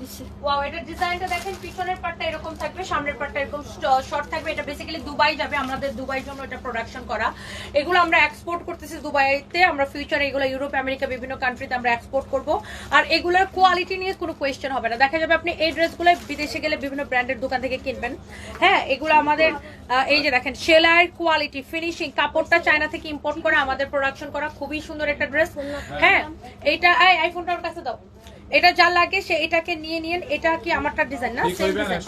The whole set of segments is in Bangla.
ডিজাইনটা দেখেন, পিছনের পার্টটা এরকম থাকবে, সামনের পার্টটা এরকম শর্ট থাকবে। এটা দুবাই যাবে, আমাদের জন্য এটা প্রোডাকশন করা। এগুলো আমরা এক্সপোর্ট করতেছি দুবাইতে, আমরা ইউরোপ আমেরিকা বিভিন্ন কান্ট্রিতে আমরা এক্সপোর্ট আর কোয়ালিটি নিয়ে কোনো কোয়েশ্চেন হবে না। দেখা যাবে আপনি এই ড্রেসগুলো বিদেশে গেলে বিভিন্ন ব্র্যান্ডের দোকান থেকে কিনবেন। হ্যাঁ এগুলো আমাদের এই যে দেখেন, সেলাইয়ের কোয়ালিটি ফিনিশিং কাপড়টা চায়না থেকে ইম্পোর্ট করে আমাদের প্রোডাকশন করা। খুবই সুন্দর একটা ড্রেস হ্যাঁ এইটা, এই আইফোনটা ওর কাছে দাও। এটা যা লাগে সে এটাকে নিয়ে নিয়েন এটা কি আমারটার ডিজাইন না? সেম ডিজাইন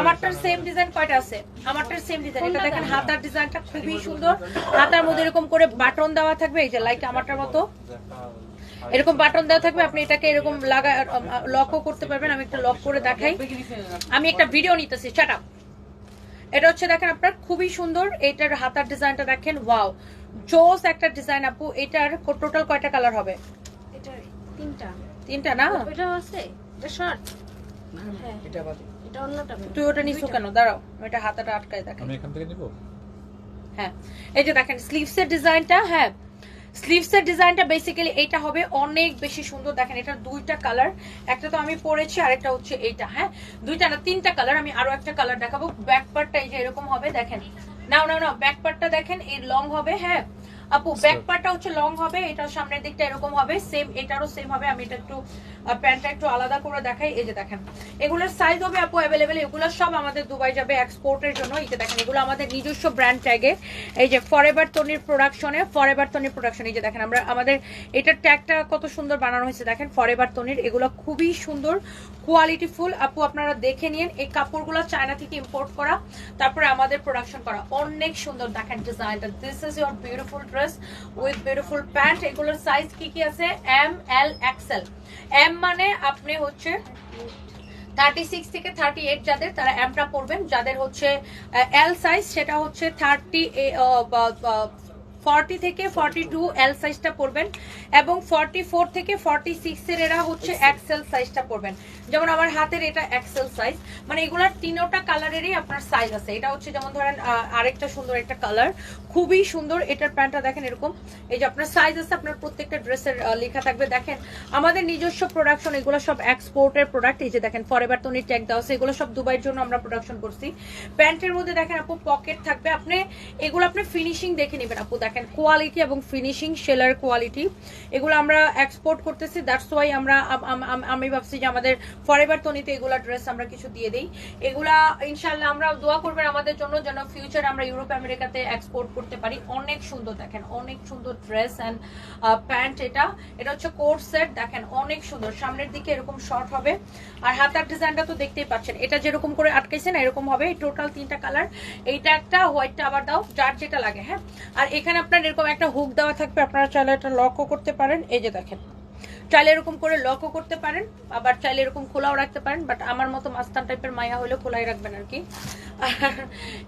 আমারটার সেম ডিজাইন কয়টা আছে? আমারটার সেম ডিজাইন এটা দেখেন হাতার ডিজাইনটা খুবই সুন্দর। হাতার মধ্যে এরকম করে বাটন দেওয়া থাকবে এই যে লাইক আমারটার মতো। এরকম বাটন দেওয়া থাকবে আপনি এটাকে এরকম লাগা লকও করতে পারবেন। আমি একটা লক করে দেখাই। আমি একটা ভিডিও নিতেছি। চাটা এটা হচ্ছে দেখেন আপনার খুবই সুন্দর। এটার হাতার ডিজাইনটা দেখেন ওয়াও জোস একটা ডিজাইন আপু এটার টোটাল কয়টা কালার হবে? এটা তিনটা। তিনটা না? আছে। এটা শর্ট হ্যাঁ। এটা বাদে এটা অন্যটা তুই ওটা নিছো কেন? দাঁড়াও আমি এটা হাতাটা আটকায় দেখেন আমি এখান থেকে নিব? হ্যাঁ। এই যে দেখেন স্লিভসের ডিজাইনটা হ্যাঁ। স্লিভসের ডিজাইনটা বেসিক্যালি এইটা হবে অনেক বেশি সুন্দর। দেখেন এটার দুইটা কালার একটা তো আমি পরেছি আরেকটা হচ্ছে এইটা হ্যাঁ। দুইটা না তিনটা কালার আমি আরও একটা কালার দেখাবো। ব্যাক পার্টটা এই যে এরকম হবে দেখেন। নাও নাও নাও ব্যাক পার্টটা দেখেন এই লং হবে হ্যাঁ। আপু ব্যাক পার্টটা হচ্ছে লং হবে এটা সামনের দিকটা এরকম হবে সেম এটারও সেম হবে আমি এটা একটু প্যান্টটা একটু আলাদা করে দেখাই এই যে দেখেন। এগুলোর সাইজ হবে আপু অ্যাভেলেবেল এগুলো সব আমাদের দুবাই যাবে এক্সপোর্টের জন্য এই যে দেখেন এগুলো আমাদের নিজস্ব ব্র্যান্ড ট্যাগে এই যে ফরএভার তনির প্রোডাকশনে ফরএভার তনির প্রোডাকশন এই যে দেখেন আমরা আমাদের এটার ট্যাগটা কত সুন্দর বানানো হয়েছে দেখেন ফরএভার তনির এগুলো খুবই সুন্দর কোয়ালিটি ফুল আপু আপনারা দেখে নিন এই কাপড়গুলো চায়না থেকে ইম্পোর্ট করা তারপরে আমাদের প্রোডাকশন করা অনেক সুন্দর দেখেন ডিজাইনটা this is your beautiful dress with beautiful pant এগুলোর সাইজ কি কি আছে? এম এল এক্সেল এম মানে আপনি হচ্ছে থার্টি সিক্স থেকে থার্টি এইট যাদের, তারা এমটা পড়বেন যাদের হচ্ছে এল সাইজ সেটা হচ্ছে থার্টি ফর্টি থেকে ফর্টি টু এল সাইজটা পড়বেন এবং ফর্টি ফোর থেকে ফর্টি সিক্স এর এরা হচ্ছে এক্সেল সাইজটা পড়বেন যেমন আমার হাতের এটা এক্সেল সাইজ মানে এগুলার তিনোটা কালারেরই আপনার সাইজ আছে। এটা হচ্ছে যেমন ধরেন আরেকটা সুন্দর একটা কালার খুবই সুন্দর। এটার প্যান্টটা দেখেন এরকম। এই যে আপনার সাইজ আছে আপনার প্রত্যেকটা ড্রেসের লেখা থাকবে। দেখেন আমাদের নিজস্ব প্রোডাকশন এগুলো সব এক্সপোর্টের প্রোডাক্ট এই যে দেখেন ফর এভার তনির ট্যাগ দেওয়া আছে। এগুলো সব দুবাইয়ের জন্য আমরা প্রোডাকশন করছি। প্যান্টের মধ্যে দেখেন আপু পকেট থাকবে। আপনি এগুলো আপনি ফিনিশিং দেখে নেবেন আপু। দেখেন কোয়ালিটি এবং ফিনিশিং সেলার কোয়ালিটি এগুলো আমরা এক্সপোর্ট করতেছি। দ্যাটস ওয়াই আমরা আম- ভাবছি যে আমাদের ফরএভার তনিতে এগুলা ড্রেস আমরা কিছু দিয়ে দিই। এগুলা ইনশাল্লাহ আমরা দোয়া করবেন আমাদের জন্য যেন ফিউচার আমরা ইউরোপ আমেরিকাতে এক্সপোর্ট করতে পারি। অনেক সুন্দর দেখেন, অনেক সুন্দর ড্রেস অ্যান্ড প্যান্ট এটা। এটা হচ্ছে কোট সেট দেখেন অনেক সুন্দর। সামনের দিকে এরকম শর্ট হবে। আর হাতার ডিজাইনটা তো দেখতেই পাচ্ছেন। এটা যেরকম করে আটকেছে না এরকম হবে। টোটাল তিনটা কালার এইটা একটা হোয়াইটটা আবার দাও, যার যেটা লাগে হ্যাঁ? আর এখানে আপনার এরকম একটা হুক দেওয়া থাকবে, আপনারা চাইলে এটা লকও করতে পারেন। এই যে দেখেন চাইলে এরকম করে লকও করতে পারেন আবার চাইলে এরকম খোলাও রাখতে পারেন বাট আমার মতো মাস্তান টাইপের মায়া হলেও খোলাই রাখবেন আর কি। আর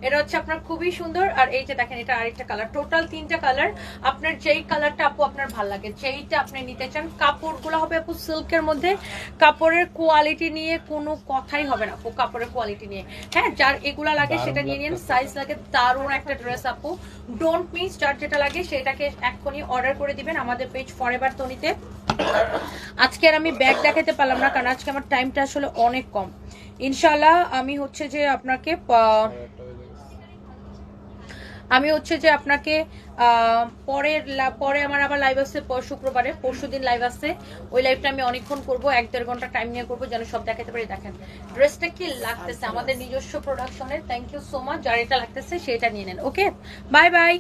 এটা হচ্ছে আপনার খুবই সুন্দর আর এই যে দেখেন এটা আরেকটা কালার টোটাল তিনটা কালার আপনার যেই কালারটা আপু আপনার ভালো লাগে যেইটা আপনি নিতে চান কাপড়গুলো হবে আপু সিল্কের মধ্যে কাপড়ের কোয়ালিটি নিয়ে কোনো কথাই হবে না আপু কাপড়ের কোয়ালিটি নিয়ে। হ্যাঁ যার এগুলা লাগে সেটা নিয়ে নিন সাইজ লাগে দারুণ একটা ড্রেস আপু। ডোন্ট মিস যার যেটা লাগে সেটাকে এক্ষুনি অর্ডার করে দিবেন আমাদের পেজ ফরএভার তনিতে আজকে আর আমি ব্যাগ দেখাতে পারলাম না, কারণ আজকে আমার টাইমটা আসলে অনেক কম। ইনশাল্লাহ আমি হচ্ছে যে আপনাকে আমি হচ্ছে যে আপনাকে পরের পরে আমার আবার লাইভ আসছে শুক্রবারে, পরশু দিন লাইভ আসছে। ওই লাইভটা আমি অনেকক্ষণ করব, এক দেড় ঘণ্টা টাইম নিয়ে করব, যেন সব দেখাতে পারি। দেখেন ড্রেসটা কি লাগতেছে? আমাদের নিজস্ব প্রোডাকশনের থ্যাংক ইউ সো মাচ যার এটা লাগতেছে, সেটা নিয়ে নেন ওকে বাই বাই